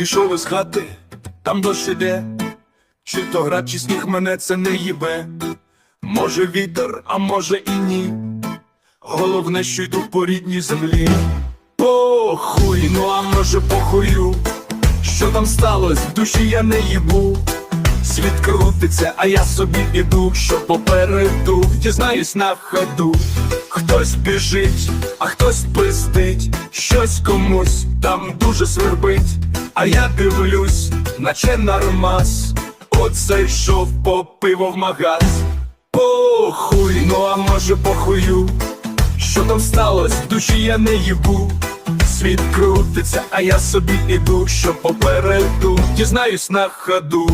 Вийшов із хати, там дощ іде, чи то град, чи сніг мене це не їбе. Може вітер, а може і ні. Головне, що йду по рідній землі. Похуй, ну а може похую. Що там сталося, в душі я не їбу. Світ крутиться, а я собі іду, що попереду, дізнаюсь на ходу. Хтось біжить, а хтось пиздить, щось комусь там дуже свербить. А я дивлюсь, наче нормас. От зайшов по пиво в магаз. Похуй, ну а може похую. Що там сталося, душі я не їбу. Світ крутиться, а я собі іду, що попереду, дізнаюсь на ходу.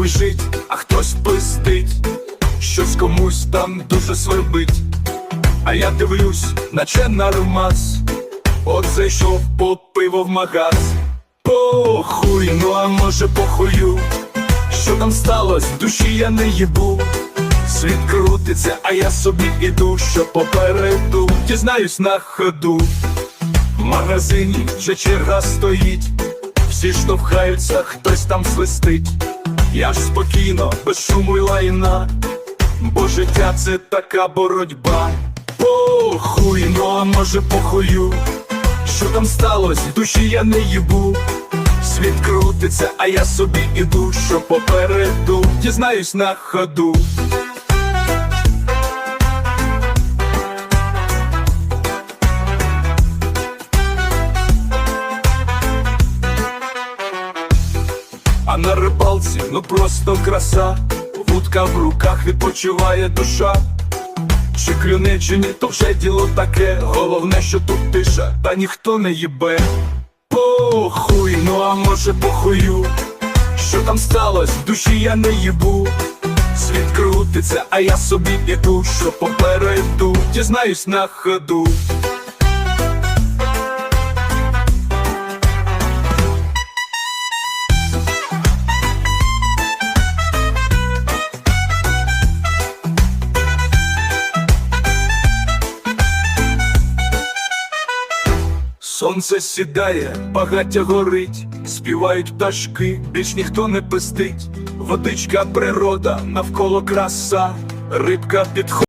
Похуй жить, а хтось пиздить, щось комусь там дуже свербить. А я дивлюсь, наче нормас. От зайшов по пиво в магаз. Похуй, ну а може похую. Що там сталося, душі я не їбу. Світ крутиться, а я собі іду, що попереду, дізнаюсь на ходу. В магазині вже черга стоїть, всі штовхаються, хтось там свистить. Я ж спокійно, без шуму й лайна, бо життя це така боротьба. Похуй, ну а може похую. Що там сталося, душі я не їбу. Світ крутиться, а я собі іду, що попереду, дізнаюсь на ходу. А на рибалці, ну просто краса, вудка в руках відпочиває душа. Чи клюне, чи ні, то вже діло таке. Головне, що тут тиша, та ніхто не їбе. Похуй, ну а може похую. Що там сталося, душі я не їбу. Світ крутиться, а я собі іду, що попереду, дізнаюсь на ходу. Сонце сідає, багаття горить, співають пташки, більш ніхто не пестить. Водичка природа, навколо краса, рибка підходить.